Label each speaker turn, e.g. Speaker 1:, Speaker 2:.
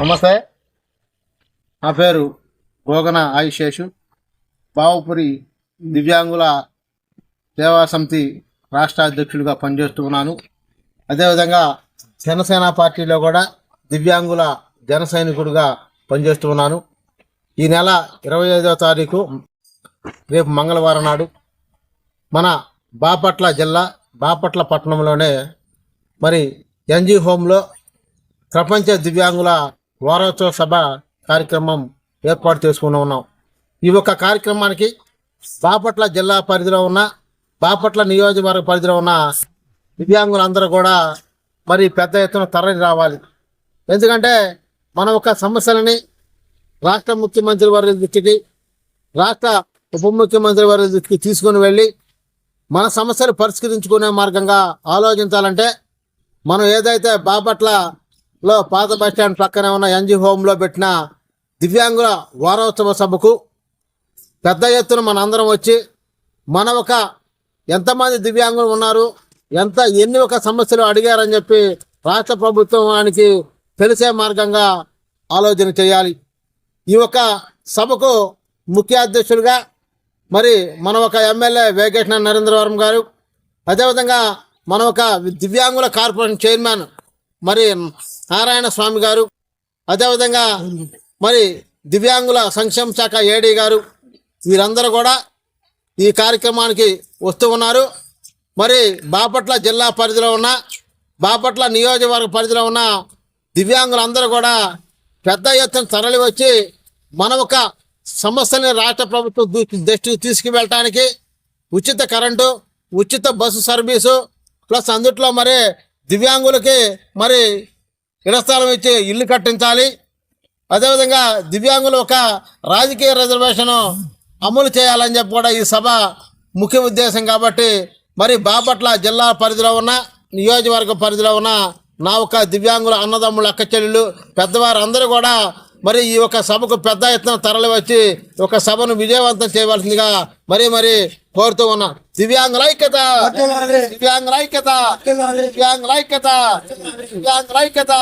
Speaker 1: నమస్తే. నా పేరు గోగన ఆయుషేషు. బావపురి దివ్యాంగుల సేవా సమితి రాష్ట్ర అధ్యక్షుడిగా పనిచేస్తూ ఉన్నాను. అదేవిధంగా జనసేన పార్టీలో కూడా దివ్యాంగుల జన సైనికుడిగా పనిచేస్తూ ఉన్నాను. ఈ నెల ఇరవై ఐదవ తారీఖు రేపు మంగళవారం నాడు మన బాపట్ల జిల్లా బాపట్ల పట్టణంలోనే మరి ఎన్జీ హోంలో ప్రపంచ దివ్యాంగుల వారోత్సవ సభ కార్యక్రమం ఏర్పాటు చేసుకుని ఉన్నాం. ఈ యొక్క కార్యక్రమానికి బాపట్ల జిల్లా పరిధిలో ఉన్న బాపట్ల నియోజకవర్గ పరిధిలో ఉన్న దివ్యాంగులందరూ కూడా మరి పెద్ద ఎత్తున తరలి రావాలి. ఎందుకంటే మన యొక్క సమస్యలని రాష్ట్ర ముఖ్యమంత్రి వారి దృష్టికి రాష్ట్ర ఉప ముఖ్యమంత్రి వారి దృష్టికి తీసుకుని వెళ్ళి మన సమస్యలు పరిష్కరించుకునే మార్గంగా ఆలోచించాలంటే మనం ఏదైతే బాపట్ల లో పాత బస్ స్టాండ్ పక్కనే ఉన్న ఎన్జీ హోమ్లో పెట్టిన దివ్యాంగుల వారోత్సవ సభకు పెద్ద ఎత్తున మన అందరం వచ్చి మన ఒక ఎంతమంది దివ్యాంగులు ఉన్నారు ఎంత ఎన్ని ఒక సమస్యలు అడిగారని చెప్పి రాష్ట్ర ప్రభుత్వానికి తెలిసే మార్గంగా ఆలోచన చేయాలి. ఈ యొక్క సభకు ముఖ్య అధ్యక్షులుగా మరి మన ఒక ఎమ్మెల్యే వేగేశ్వర నరేంద్రవరం గారు అదేవిధంగా మన ఒక దివ్యాంగుల కార్పొరేషన్ చైర్మన్ మరి నారాయణ స్వామి గారు అదేవిధంగా మరి దివ్యాంగుల సంక్షేమ శాఖ ఏడీ గారు వీరందరూ కూడా ఈ కార్యక్రమానికి వస్తూ ఉన్నారు. మరి బాపట్ల జిల్లా పరిధిలో ఉన్న బాపట్ల నియోజకవర్గ పరిధిలో ఉన్న దివ్యాంగులందరూ కూడా పెద్ద ఎత్తున తరలి వచ్చి మన ఒక సమస్యని రాష్ట్ర ప్రభుత్వం దృష్టికి తీసుకువెళ్ళటానికి ఉచిత కరెంటు ఉచిత బస్సు సర్వీసు ప్లస్ అందుట్లో మరి దివ్యాంగులకి మరి ఇడస్థలం ఇచ్చి ఇల్లు కట్టించాలి. అదేవిధంగా దివ్యాంగులు ఒక రాజకీయ రిజర్వేషన్ అమలు చేయాలని చెప్పి కూడా ఈ సభ ముఖ్య ఉద్దేశం కాబట్టి మరి బాపట్ల జిల్లా పరిధిలో ఉన్న నియోజకవర్గ పరిధిలో ఉన్న నా ఒక దివ్యాంగుల అన్నదమ్ముల అక్క చెల్లెలు పెద్దవారు అందరూ కూడా మరి ఈ యొక్క సభకు పెద్ద ఎత్తున తరలి వచ్చి ఒక సభను విజయవంతం చేయవలసిందిగా మరీ మరి కోరుతూ ఉన్నా. దివ్యాంగుల ఐక్యత! దివ్యాంగుల ఐక్యత!